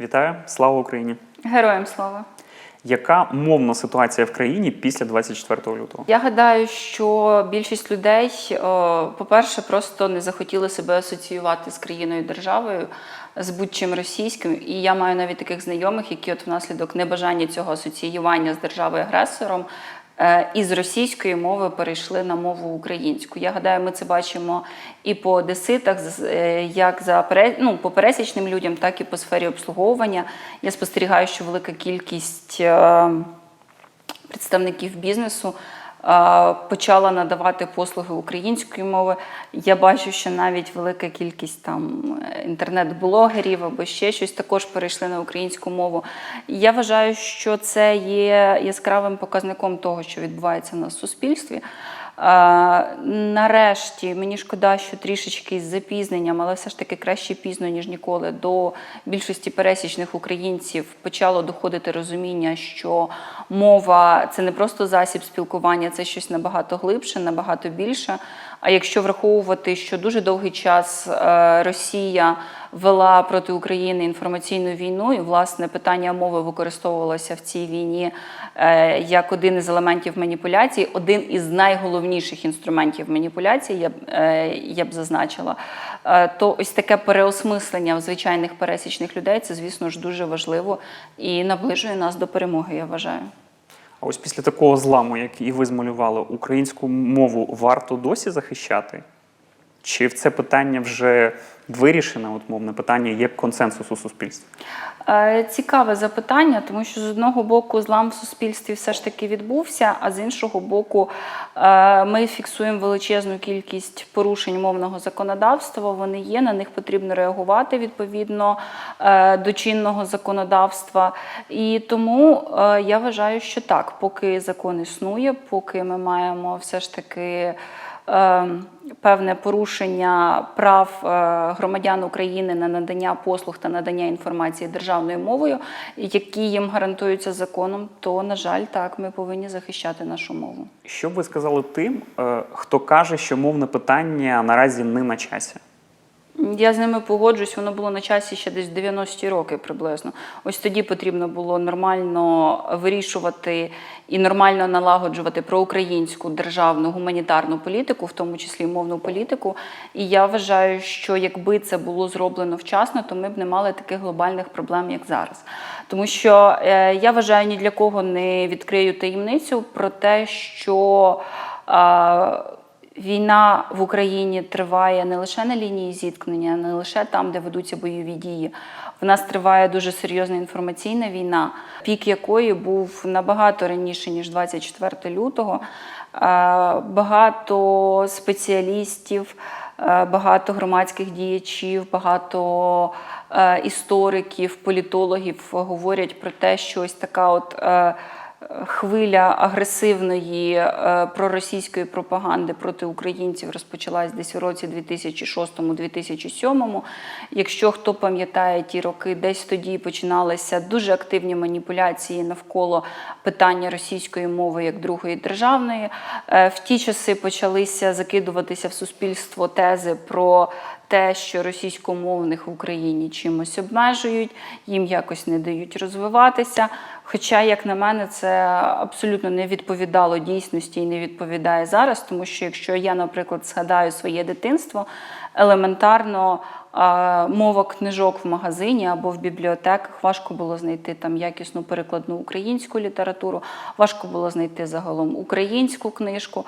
Вітаю, слава Україні! Героям слава. Яка мовна ситуація в країні після 24 лютого? Я гадаю, що більшість людей, е, по-перше, просто не захотіли себе асоціювати з країною державою, з будь-чим російським. І я маю навіть таких знайомих, які от внаслідок небажання цього асоціювання з державою агресором. е, Із російської мови перейшли на мову українську. Я гадаю, ми це бачимо і по одеситах, е, як за ну, по пересічним людям, так і по сфері обслуговування. Я спостерігаю, що велика кількість е, представників бізнесу е, почала надавати послуги української мови. Я бачу, що навіть велика кількість там е, інтернет-блогерів або ще щось також перейшли на українську мову. Я вважаю, що це є яскравим показником того, що відбувається на суспільстві. Нарешті мені шкода, що трішечки з запізненням, але все ж таки краще пізно, ніж ніколи. До більшості пересічних українців почало доходити розуміння, що мова це не просто засіб спілкування, це щось набагато глибше, набагато більше. А якщо враховувати, що дуже довгий час е, Росія вела проти України інформаційну війну, і власне питання мови використовувалося в цій війні е, як один із елементів маніпуляції, один із найголовніших інструментів маніпуляції, я б, е, я б зазначила, е, то ось таке переосмислення в звичайних пересічних людей це, звісно ж, дуже важливо і наближує нас до перемоги, я вважаю. А ось після такого зламу, як і ви змалювали, українську мову варто досі захищати? Чи в це питання вже вирішено, от мовне питання, є консенсус у суспільстві? Е, Цікаве запитання, тому що з одного боку злам в суспільстві все ж таки відбувся, а з іншого боку, е, ми фіксуємо величезну кількість порушень мовного законодавства. Вони є, на них потрібно реагувати відповідно е, до чинного законодавства. І тому я вважаю, що так, поки закон існує, поки ми маємо все ж таки. Е, Певне порушення прав е, громадян України на надання послуг та надання інформації державною мовою, які їм гарантуються законом, то на жаль, так ми повинні захищати нашу мову. Що б ви сказали тим, е, хто каже, що мовне питання наразі не на часі? Я з ними погоджуюсь, воно було на часі ще десь 90-ті роки приблизно. Ось тоді потрібно було нормально вирішувати і нормально налагоджувати проукраїнську державну гуманітарну політику, в тому числі мовну політику. І я вважаю, що якби це було зроблено вчасно, то ми б не мали таких глобальних проблем, як зараз. Тому що е, я вважаю, ні для кого не відкрию таємницю про те, що. е, Війна в Україні триває не лише на лінії зіткнення, не лише там, де ведуться бойові дії. В нас триває дуже серйозна інформаційна війна, пік якої був набагато раніше ніж 24 лютого. Е, Багато спеціалістів, е, багато громадських діячів, багато е, істориків, політологів говорять про те, що ось така от. Хвиля агресивної е, проросійської пропаганди проти українців розпочалась десь у році 2006-2007. Якщо хто пам'ятає ті роки, десь тоді починалися дуже активні маніпуляції навколо питання російської мови як другої державної. Е, В ті часи почалися закидуватися в суспільство тези про те, що російськомовних в Україні чимось обмежують, їм якось не дають розвиватися. Хоча, як на мене, це абсолютно не відповідало дійсності і не відповідає зараз, тому що якщо я, наприклад, згадаю своє дитинство, елементарно мова книжок в магазині або в бібліотеках важко було знайти там якісну перекладну українську літературу, важко було знайти загалом українську книжку.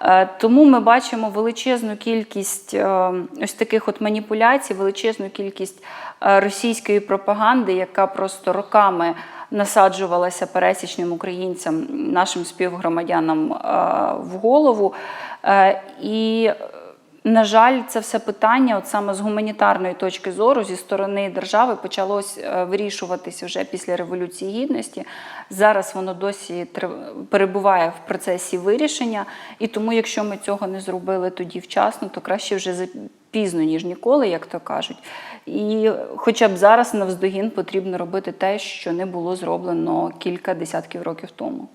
Е, Тому ми бачимо величезну кількість е, ось таких от маніпуляцій, величезну кількість е, російської пропаганди, яка просто роками насаджувалася пересічним українцям, нашим співгромадянам в голову. І на жаль, це все питання, от саме з гуманітарної точки зору, зі сторони держави, почалось е, вирішуватися вже після Революції Гідності. Зараз воно досі перебуває в процесі вирішення. І тому, якщо ми цього не зробили тоді вчасно, то краще вже пізно, ніж ніколи, як то кажуть. І хоча б зараз навздогін потрібно робити те, що не було зроблено кілька десятків років тому.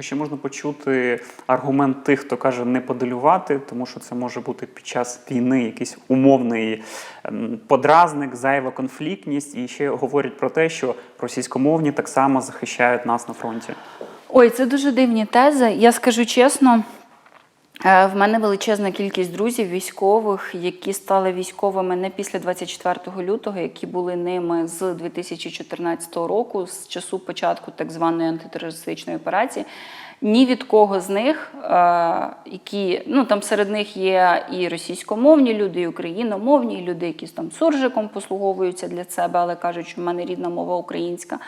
Ще можна почути аргумент тих, хто каже не подалювати, тому що це може бути під час війни якийсь умовний ем, подразник, зайва конфліктність. І ще говорять про те, що російськомовні так само захищають нас на фронті. Ой, це дуже дивні тези. Я скажу чесно. Е, В мене величезна кількість друзів військових, які стали військовими не після 24 лютого, які були ними з 2014 року, з часу початку так званої антитерористичної операції. Ні від кого з них, е, які ну там серед них є і російськомовні люди, і україномовні, і люди, які там суржиком послуговуються для себе, але кажуть, що в мене рідна мова українська.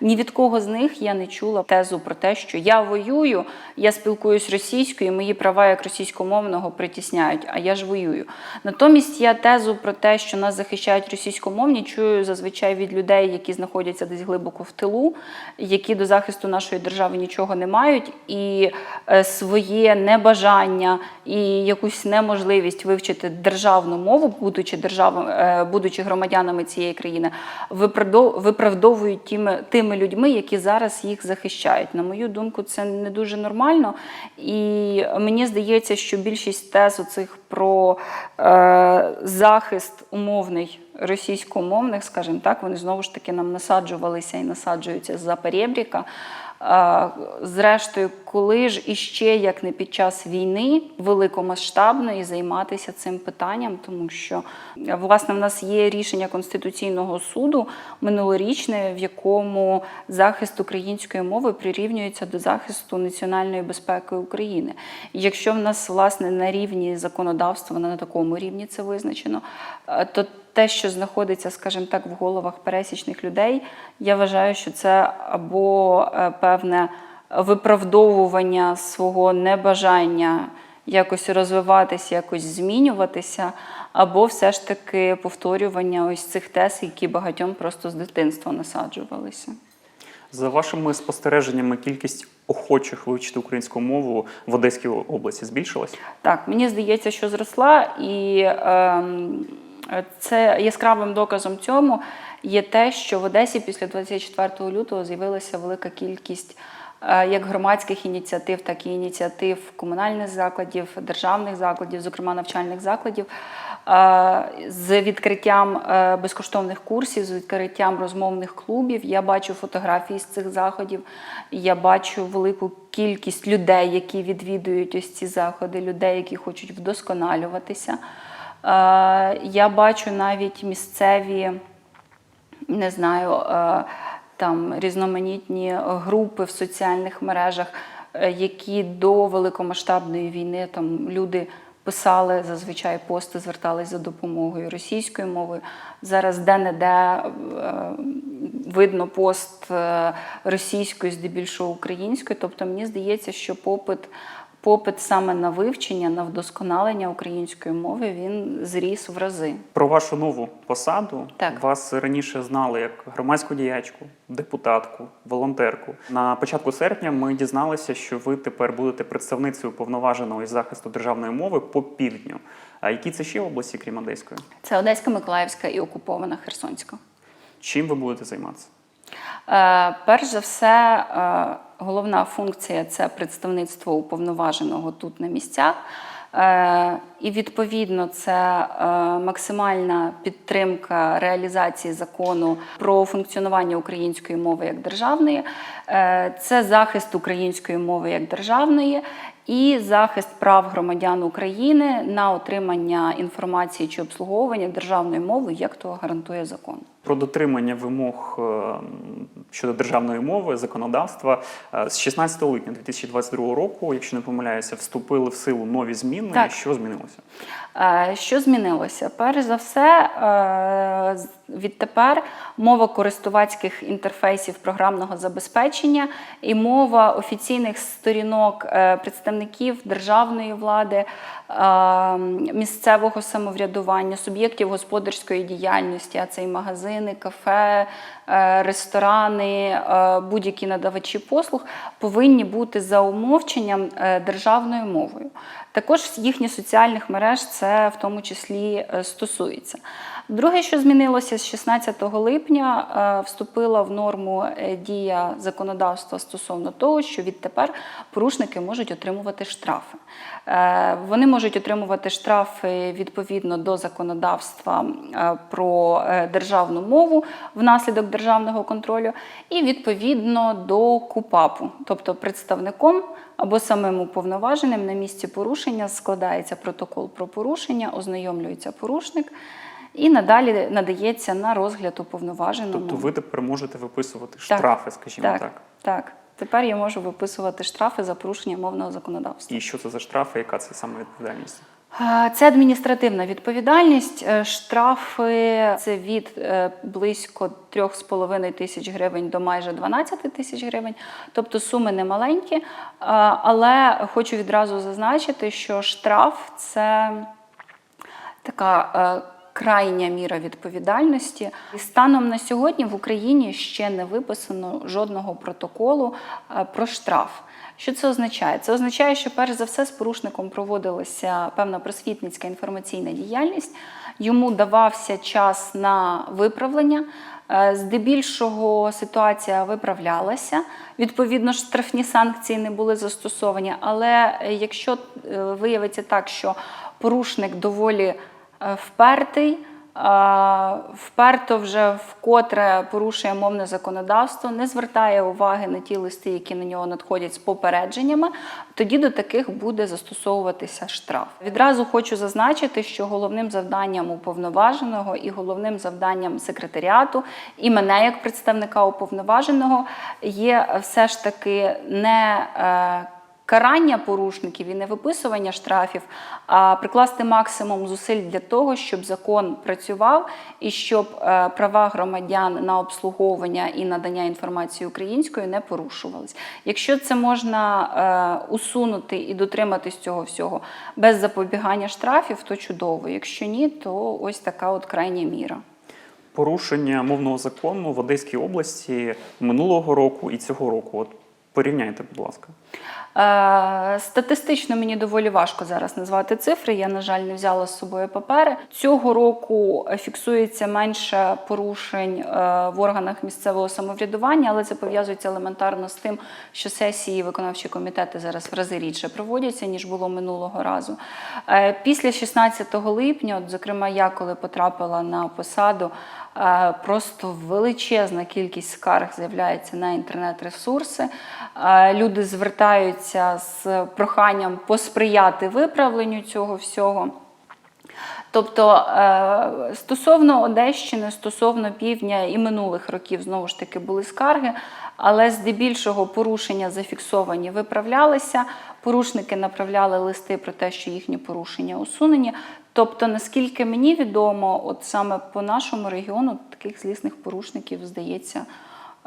Ні від кого з них я не чула тезу про те, що я воюю, я спілкуюсь російською, мої права як російськомовного притісняють, а я ж воюю. Натомість я тезу про те, що нас захищають російськомовні, чую зазвичай від людей, які знаходяться десь глибоко в тилу, які до захисту нашої держави нічого не мають, і е, своє небажання і якусь неможливість вивчити державну мову, будучи держав, е, будучи громадянами цієї країни, виправдовують тими, тими людьми, які зараз їх захищають. На мою думку, це не дуже нормально. І мені здається, що більшість тез оцих про е, захист умовний російськомовних, скажімо так, вони знову ж таки нам насаджувалися і насаджуються за перебріка. Зрештою, коли ж іще як не під час війни великомасштабної займатися цим питанням, тому що е, власне в нас є рішення Конституційного суду минулорічне, в якому захист української мови прирівнюється до захисту національної безпеки України. Якщо в нас власне на рівні законодавства, на такому рівні це визначено, е, то те, що знаходиться, скажімо так, в головах пересічних людей, я вважаю, що це або е, певне виправдовування свого небажання якось розвиватися, якось змінюватися, або все ж таки повторювання ось цих тез, які багатьом просто з дитинства насаджувалися. За вашими спостереженнями, кількість охочих вивчити українську мову в Одеській області збільшилась? Так, мені здається, що зросла, і ем, це яскравим доказом цьому є те, що в Одесі після 24 лютого з'явилася велика кількість е, як громадських ініціатив, так і ініціатив комунальних закладів, державних закладів, зокрема навчальних закладів. е, З відкриттям е, безкоштовних курсів, з відкриттям розмовних клубів. Я бачу фотографії з цих заходів. Я бачу велику кількість людей, які відвідують ось ці заходи, людей, які хочуть вдосконалюватися. Е, Я бачу навіть місцеві, не знаю, е, там різноманітні групи в соціальних мережах, е, які до великомасштабної війни там люди писали зазвичай пости, звертались за допомогою російською мовою. Зараз де-не-де е, видно пост е, російською, здебільшого українською. Тобто мені здається, що попит. Попит саме на вивчення, на вдосконалення української мови він зріс в рази. Про вашу нову посаду Так. вас раніше знали як громадську діячку, депутатку, волонтерку. На початку серпня ми дізналися, що ви тепер будете представницею повноваженого із захисту державної мови по півдню. А які це ще області, крім Одеської? Це Одеська, Миколаївська і окупована Херсонська. Чим ви будете займатися? Е, перш за все, е, головна функція це представництво уповноваженого тут на місцях. Е, і відповідно це е, максимальна підтримка реалізації закону про функціонування української мови як державної, Е, це захист української мови як державної. І захист прав громадян України на отримання інформації чи обслуговування державною мовою, як то гарантує закон. Про дотримання вимог е, щодо державної мови, законодавства Е, з 16 липня 2022 року, якщо не помиляюся, вступили в силу нові зміни. Так. Що змінилося? Е, Що змінилося? Перш за все, відтепер мова користувацьких інтерфейсів програмного забезпечення і мова офіційних сторінок представників державної влади, місцевого самоврядування, суб'єктів господарської діяльності, а це і магазини, кафе, е, ресторани, е, будь-які надавачі послуг повинні бути за умовченням е, державною мовою. Також їхніх соціальних мереж це в тому числі стосується. Друге, що змінилося з 16 липня, е, вступила в норму е, дія законодавства стосовно того, що відтепер порушники можуть отримувати штрафи. Е, Вони можуть отримувати штрафи відповідно до законодавства про державну мову внаслідок державного контролю, і відповідно до КУПАПу, тобто представником або самим уповноваженим на місці порушення складається протокол про порушення, ознайомлюється порушник. І надалі надається на розгляд уповноваженому. Тобто ви тепер можете виписувати штрафи, скажімо так, так. так. Тепер я можу виписувати штрафи за порушення мовного законодавства. І що це за штрафи, яка це саме відповідальність? Це адміністративна відповідальність. Е, Штрафи це від е, близько 3,5 тисяч гривень до майже 12 тисяч гривень. Тобто суми не маленькі. Але хочу відразу зазначити, що штраф це така е, крайня міра відповідальності. І станом на сьогодні в Україні ще не виписано жодного протоколу е, про штраф. Що це означає? Це означає, що перш за все з порушником проводилася певна просвітницька інформаційна діяльність, йому давався час на виправлення. Е, Здебільшого ситуація виправлялася. Відповідно, штрафні санкції не були застосовані. Але е, якщо виявиться так, що порушник доволі впертий, е, вперто вже вкотре порушує мовне законодавство, не звертає уваги на ті листи, які на нього надходять з попередженнями, тоді до таких буде застосовуватися штраф. Відразу хочу зазначити, що головним завданням уповноваженого і головним завданням секретаріату і мене як представника уповноваженого є все ж таки не е, карання порушників і не виписування штрафів, а прикласти максимум зусиль для того, щоб закон працював і щоб е, права громадян на обслуговування і надання інформації українською не порушувались. Якщо це можна е, усунути і дотриматись цього всього без запобігання штрафів, то чудово. Якщо ні, то ось така от крайня міра. Порушення мовного закону в Одеській області минулого року і цього року. От порівняйте, будь ласка. Е, Статистично мені доволі важко зараз назвати цифри. Я, на жаль, не взяла з собою папери. Цього року фіксується менше порушень е, в органах місцевого самоврядування, але це пов'язується елементарно з тим, що сесії виконавчі комітети зараз в рази рідше проводяться ніж було минулого разу. Е, Після 16 липня, от, зокрема, я коли потрапила на посаду. Е, Просто величезна кількість скарг з'являється на інтернет-ресурси. Е, Люди звертаються з проханням посприяти виправленню цього всього. Тобто е, стосовно Одещини, стосовно півдня і минулих років знову ж таки були скарги, але здебільшого порушення зафіксовані виправлялися. Порушники направляли листи про те, що їхні порушення усунені. Тобто, наскільки мені відомо, от саме по нашому регіону таких злісних порушників здається.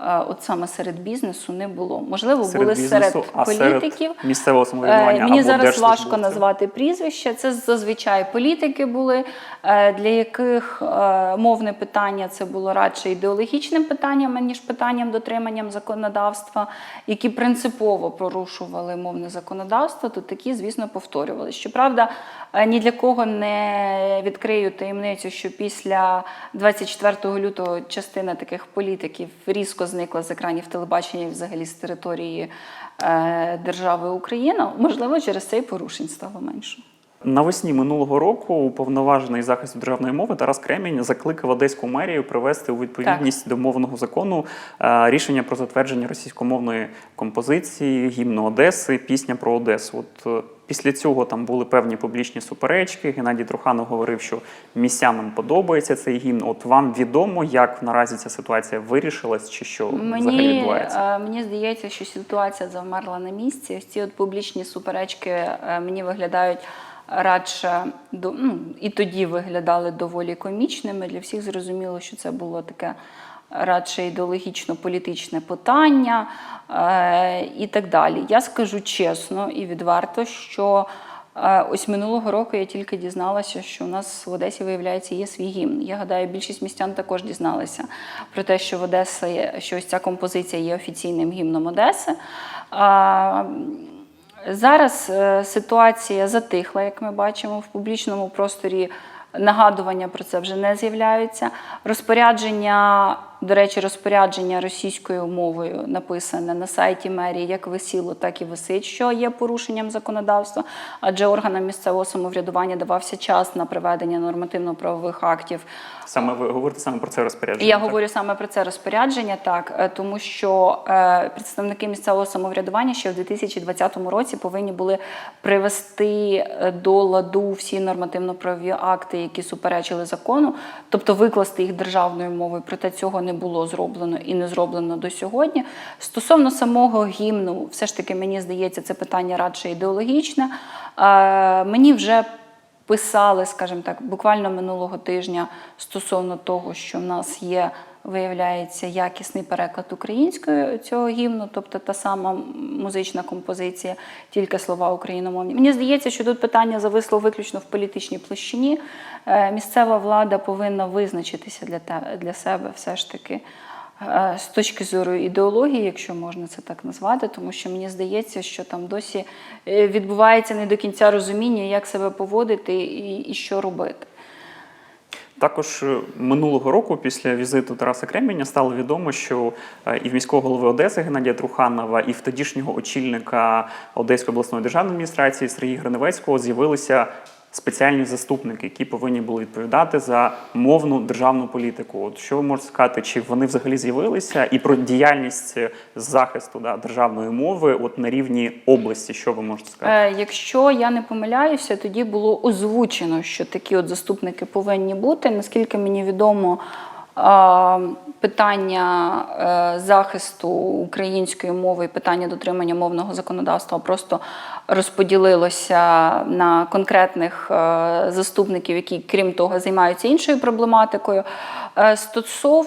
Е, От саме серед бізнесу не було. Можливо, були серед а політиків. серед місцевого самоврядування Е, Мені або зараз важко назвати прізвища. Це зазвичай політики були, е, для яких мовне питання це було радше ідеологічним питанням, ніж питанням дотриманням законодавства, які принципово порушували мовне законодавство, то такі, звісно, повторювали. Щоправда, ні для кого не відкрию таємницю, що після 24 лютого частина таких політиків різко зникла з екранів телебачення і взагалі з території е, держави Україна. Можливо, через це і порушень стало менше. Навесні минулого року уповноважений захисту державної мови Тарас Кремінь закликав Одеську мерію привести у відповідність до мовного закону е, рішення про затвердження російськомовної композиції гімну Одеси, пісня про Одесу. От е, після цього там були певні публічні суперечки. Геннадій Труханов говорив, що місцянам подобається цей гімн. От вам відомо, як наразі ця ситуація вирішилась, чи що взагалі Мені, відбувається? е, мені здається, що ситуація завмерла на місці. Ось ці от публічні суперечки е, мені виглядають радше до- ну, і тоді виглядали доволі комічними. Для всіх зрозуміло, що це було таке радше ідеологічно-політичне питання е, і так далі. Я скажу чесно і відверто, що Е, Ось минулого року я тільки дізналася, що у нас в Одесі, виявляється, є свій гімн. Я гадаю, більшість містян також дізналися про те, що в Одесі є- що ось ця композиція є офіційним гімном Одеси. А, Зараз е, ситуація затихла, як ми бачимо, в публічному просторі Нагадування про це вже не з'являються. Розпорядження, до речі, розпорядження російською мовою написане на сайті мерії як висіло, так і висить, що є порушенням законодавства, адже органам місцевого самоврядування давався час на приведення нормативно-правових актів Саме ви говорите саме про це розпорядження. я так? говорю саме про це розпорядження, так е, тому що е, представники місцевого самоврядування ще в 2020 році повинні були привести е, до ладу всі нормативно-правові акти, які суперечили закону, тобто викласти їх державною мовою. Проте цього не було зроблено і не зроблено до сьогодні. Стосовно самого гімну, все ж таки мені здається, це питання радше ідеологічне. Е, Мені вже писали, скажімо так, буквально минулого тижня стосовно того, що в нас є, виявляється, якісний переклад українською цього гімну, тобто та сама музична композиція, тільки слова україномовні. Мені здається, що тут питання зависло виключно в політичній площині. Е, Місцева влада повинна визначитися для, те, для себе все ж таки. е, З точки зору ідеології, якщо можна це так назвати, тому що мені здається, що там досі е, відбувається не до кінця розуміння, як себе поводити і, і що робити. Також е, минулого року, після візиту Тараса Креміня, стало відомо, що е, і в міського голови Одеси Геннадія Труханова, і в тодішнього очільника Одеської обласної державної адміністрації Сергія Гриневецького з'явилися спеціальні заступники, які повинні були відповідати за мовну державну політику. От що ви можете сказати, чи вони взагалі з'явилися, і про діяльність захисту да, державної мови, от на рівні області, що ви можете сказати? Е, Якщо я не помиляюся, тоді було озвучено, що такі от заступники повинні бути. Наскільки мені відомо, питання е, захисту української мови і питання дотримання мовного законодавства просто розподілилося на конкретних е, заступників, які, крім того, займаються іншою проблематикою. Е, Стосовно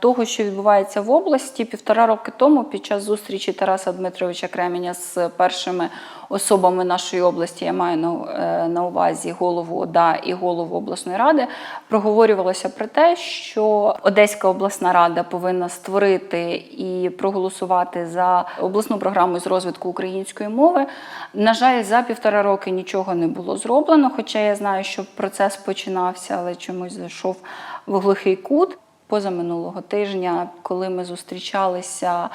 того, що відбувається в області, півтора роки тому, під час зустрічі Тараса Дмитровича Кременя з першими особами нашої області, я маю на, е, на увазі голову ОДА і голову обласної ради, проговорювалося про те, що Одеська обласна рада повинна створити і проголосувати за обласну програму з розвитку української мови. На жаль, за півтора роки нічого не було зроблено, хоча я знаю, що процес починався, але чомусь зайшов в глухий кут. Позаминулого тижня, коли ми зустрічалися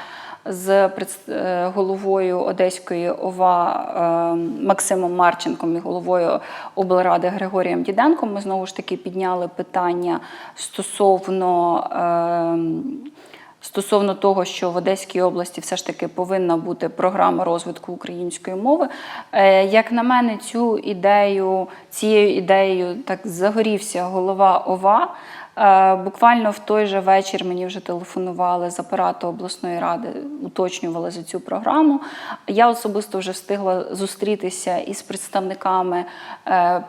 з е, головою Одеської ОВА е, Максимом Марченком і головою облради Григорієм Діденком, ми знову ж таки підняли питання стосовно. е, Стосовно того, що в Одеській області все ж таки повинна бути програма розвитку української мови, як на мене, цю ідею, цією ідеєю так загорівся голова ОВА. Е, Буквально в той же вечір мені вже телефонували з апарату обласної ради, уточнювали за цю програму. Я особисто вже встигла зустрітися із представниками е,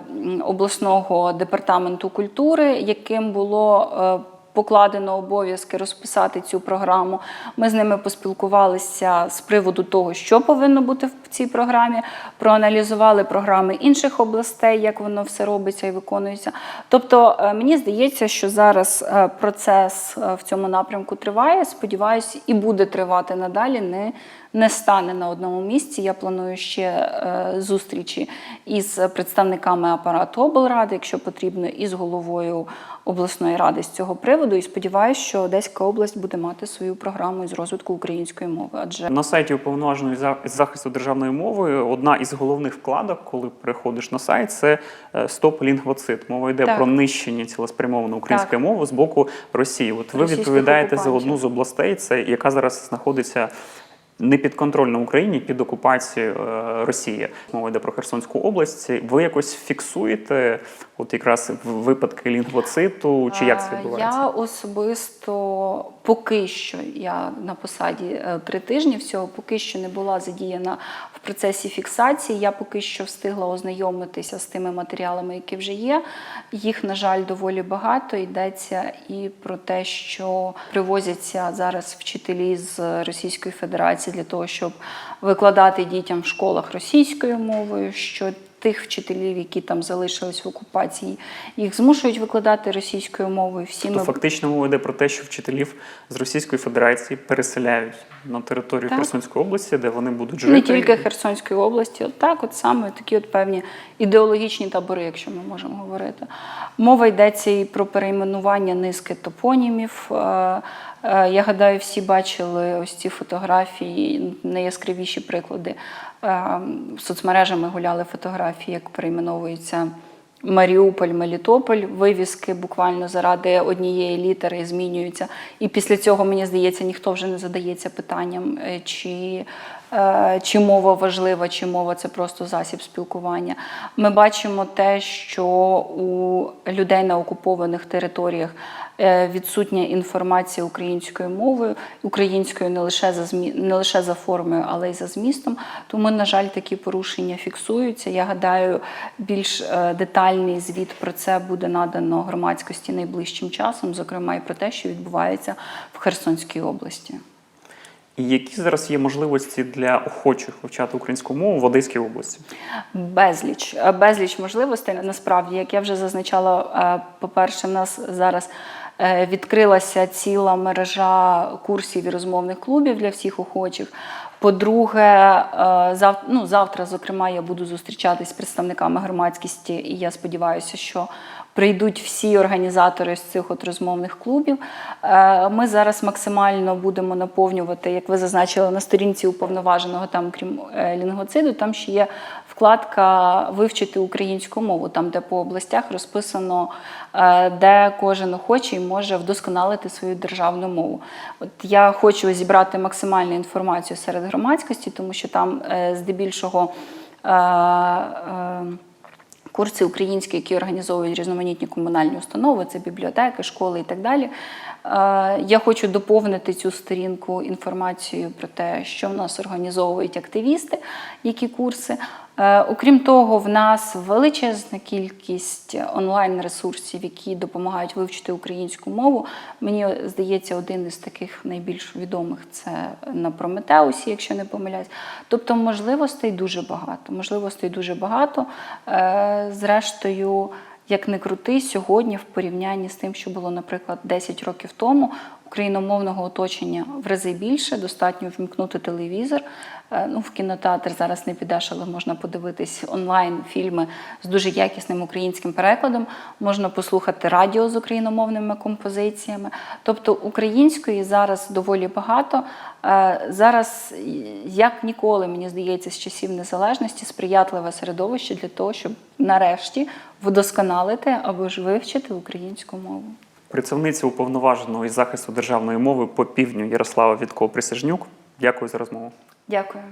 обласного департаменту культури, яким було е, покладено обов'язки розписати цю програму. Ми з ними поспілкувалися з приводу того, що повинно бути в цій програмі, проаналізували програми інших областей, як воно все робиться і виконується. Тобто, е, мені здається, що зараз е, процес е, в цьому напрямку триває. Сподіваюся, і буде тривати надалі. Не не стане на одному місці. Я планую ще е, зустрічі із представниками апарату облради, якщо потрібно, і з головою обласної ради з цього приводу. І сподіваюся, що Одеська область буде мати свою програму із розвитку української мови. Адже На сайті уповноваженої за- захисту державної мови одна із головних вкладок, коли переходиш на сайт, це е, стоп лінгвоцид. Мова йде Так. про нищення цілеспрямовано української мови з боку Росії. От ви Російських відповідаєте за одну з областей, це яка зараз знаходиться. Не підконтрольна Україні під окупацією е, Росії. Мова йде про Херсонську область. Ви якось фіксуєте от якраз випадки лінгвоциту, чи як це Е, відбувається? Я особисто поки що я на посаді е, три тижні всього, поки що не була задіяна в процесі фіксації. Я поки що встигла ознайомитися з тими матеріалами, які вже є. Їх, на жаль, доволі багато. Йдеться і про те, що привозяться зараз вчителі з Російської Федерації для того, щоб викладати дітям в школах російською мовою. що тих вчителів, які там залишились в окупації, їх змушують викладати російською мовою. Всі То ми фактично мова йде про те, що вчителів з Російської Федерації переселяють на територію Так. Херсонської області, де вони будуть жити. не тільки Херсонської області, от так, от саме такі от певні ідеологічні табори, якщо ми можемо говорити. Мова йдеться і про перейменування низки топонімів. Е, Я гадаю, всі бачили ось ці фотографії, найяскравіші приклади. Е, Соцмережами гуляли фотографії, як перейменовується Маріуполь, Мелітополь, вивіски буквально заради однієї літери змінюються. І після цього, мені здається, ніхто вже не задається питанням, е, чи, чи мова важлива, чи мова це просто засіб спілкування. Ми бачимо те, що у людей на окупованих територіях відсутня інформація українською мовою, українською не лише за змі... не лише за формою, але й за змістом. Тому, на жаль, такі порушення фіксуються. Я гадаю, більш е, детальний звіт про це буде надано громадськості найближчим часом, зокрема і про те, що відбувається в Херсонській області. І які зараз є можливості для охочих вивчати українську мову в Одеській області? Безліч, Е, безліч можливостей. Насправді, як я вже зазначала, е, по-перше, в нас зараз е, відкрилася ціла мережа курсів і розмовних клубів для всіх охочих. По-друге, е, зав... ну, завтра, зокрема, я буду зустрічатись з представниками громадськості, і я сподіваюся, що прийдуть всі організатори з цих от розмовних клубів. Е, Ми зараз максимально будемо наповнювати, як ви зазначили на сторінці уповноваженого, там крім е, лінгоциду, там ще є вкладка вивчити українську мову, там де по областях розписано, е, де кожен охочий може вдосконалити свою державну мову. От я хочу зібрати максимальну інформацію серед громадськості, тому що там е, здебільшого. е, Курси українські, які організовують різноманітні комунальні установи, це бібліотеки, школи і так далі. Я хочу доповнити цю сторінку інформацією про те, що в нас організовують активісти, які курси. Е, Окрім того, в нас величезна кількість онлайн-ресурсів, які допомагають вивчити українську мову. Мені здається, один із таких найбільш відомих це на Прометеусі, якщо не помиляюсь. Тобто можливостей дуже багато. Можливостей дуже багато. Е, Зрештою, як не крути, сьогодні в порівнянні з тим, що було, наприклад, 10 років тому, україномовного оточення в рази більше, достатньо вмкнути телевізор. Е, Ну, в кінотеатр зараз не підеш, але можна подивитись онлайн фільми з дуже якісним українським перекладом. Можна послухати радіо з україномовними композиціями. Тобто української зараз доволі багато. Е, Зараз, як ніколи, мені здається, з часів незалежності сприятливе середовище для того, щоб нарешті вдосконалити або ж вивчити українську мову. Представниця уповноваженого із захисту державної мови по півдню Ярослава Вітко Присяжнюк. Дякую за розмову. Дякую.